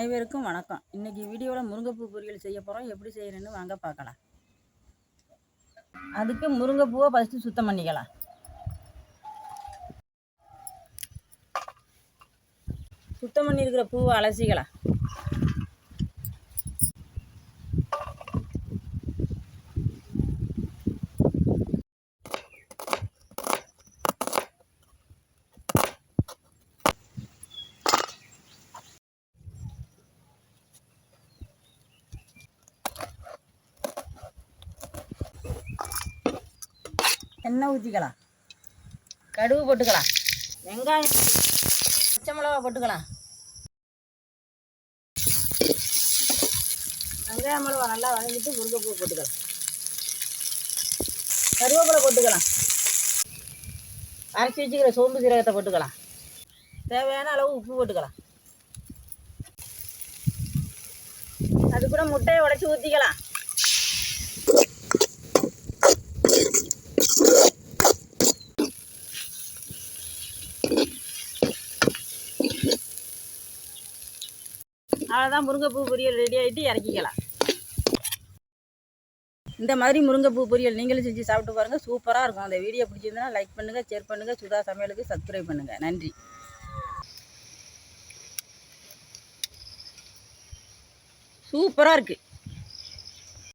அனைவருக்கும் வணக்கம். இன்னைக்கு வீடியோவில் முருங்கைப்பூ பொரியல் செய்ய போகிறோம் எப்படி செய்யறேன்னு வாங்க பார்க்கலாம். அதுக்கு முருங்கைப்பூவை ஃபஸ்ட்டு சுத்தம் பண்ணிக்கலாம். சுத்தம் பண்ணியிருக்கிற பூவை அலசிக்கலாம். எண்ணெய் ஊற்றிக்கலாம் கடுகு போட்டுக்கலாம் வெங்காயம் பச்சை மிளகா போட்டுக்கலாம் வெங்காயம் மிளகா நல்லா வதங்கிட்டு முருங்கைப்பூ போட்டுக்கலாம் கருவேப்பிலை போட்டுக்கலாம் அரைச்சி வச்சுக்கிற சோம்பு சீரகத்தை போட்டுக்கலாம் தேவையான அளவு உப்பு போட்டுக்கலாம் அது கூட முட்டையை உடச்சி ஊற்றிக்கலாம் அவ்வளோதான் முருங்கைப்பூ பொரியல் ரெடி ஆகிட்டு இறக்கிக்கலாம். இந்த மாதிரி முருங்கைப்பூ பொரியல் நீங்களும் செஞ்சு சாப்பிட்டு பாருங்கள் சூப்பராக இருக்கும். அந்த வீடியோ பிடிச்சிருந்தனா லைக் பண்ணுங்கள் ஷேர் பண்ணுங்கள் சுதா சமையலுக்கு சப்ஸ்கிரைப் பண்ணுங்கள் நன்றி. சூப்பராக இருக்குது